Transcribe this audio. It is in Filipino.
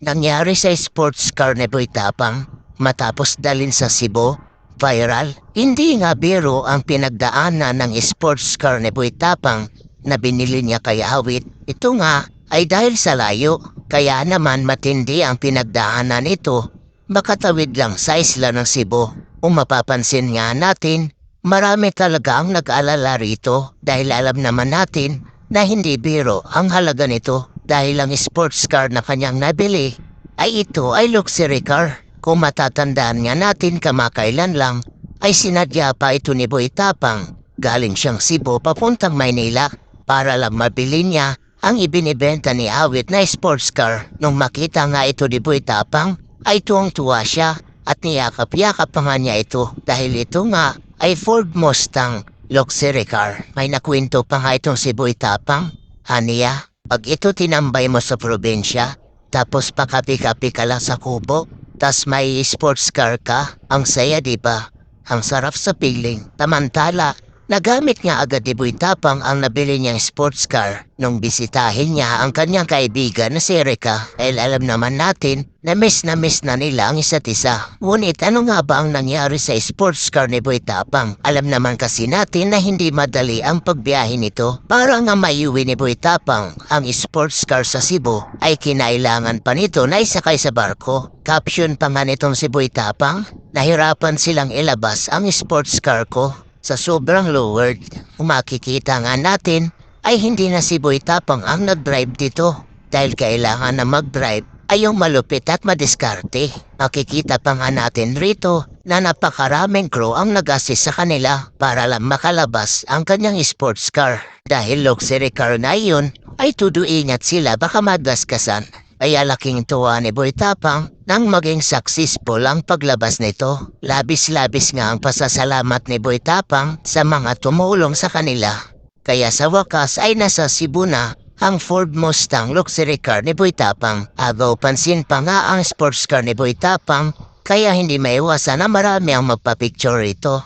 nangyari sa sports car ni Boy Tapang matapos dalin sa Cebu, viral. Hindi nga biro ang pinagdaanan ng sports car ni Boy Tapang na binili niya kay Awit. Ito nga ay dahil sa layo, kaya naman matindi ang pinagdaanan ito. Makatawid lang sa isla ng Cebu. Kung mapapansin nga natin, marami talaga ang nag-alala rito dahil alam naman natin na hindi biro ang halaga nito dahil ang sports car na kanyang nabili ay ito ay luxury car. Kung matatandaan nga natin kamakailan lang ay sinadya pa ito ni Boy Tapang. Galing siyang Cebu papuntang Maynila para lang mabili niya ang ibinibenta ni Awit na sports car. Nung makita nga ito ni Boy Tapang ay tuwang-tuwa siya at niyakap-yakap pa nga niya ito dahil ito nga ay Ford Mustang luxury car. May nakwento pa nga itong si Boy Tapang. Haniya, pag ito tinambay mo sa probinsya, tapos pakapi-kapi ka lang sa kubo, tas may sports car ka, ang saya di ba? Ang sarap sa piling. Tamantala, nagamit nga agad ni Boy Tapang ang nabili niyang sports car nung bisitahin niya ang kanyang kaibigan na si Erika. Dahil alam naman natin na miss na miss na nila ang isa't isa. Ngunit ano nga ba ang nangyari sa sports car ni Boy Tapang? Alam naman kasi natin na hindi madali ang pagbiyahe nito. Para nga maiuwi ni Boy Tapang ang sports car sa Cebu ay kinailangan pa nito na isakay sa barko. Caption pa nga nitong si Boy Tapang, nahirapan silang ilabas ang sports car ko sa sobrang lowered. Kung makikita nga natin ay hindi na si Boy Tapang ang nag-drive dito dahil kailangan na mag-drive ay yung malupit at madiskarte. Makikita pa nga natin rito na napakaraming crew ang nag-assist sa kanila para lang makalabas ang kanyang sports car. Dahil luxury car na yun, ay tudo ingat sila baka magaskasan. Kaya laking tuwa ni Boy Tapang nang maging successful ang paglabas nito. Labis-labis nga ang pasasalamat ni Boy Tapang sa mga tumulong sa kanila. Kaya sa wakas ay nasa Cebu na ang Ford Mustang luxury car ni Boy Tapang. Agaw pansin pa nga ang sports car ni Boy Tapang kaya hindi maiwasan na marami ang magpa-picture ito.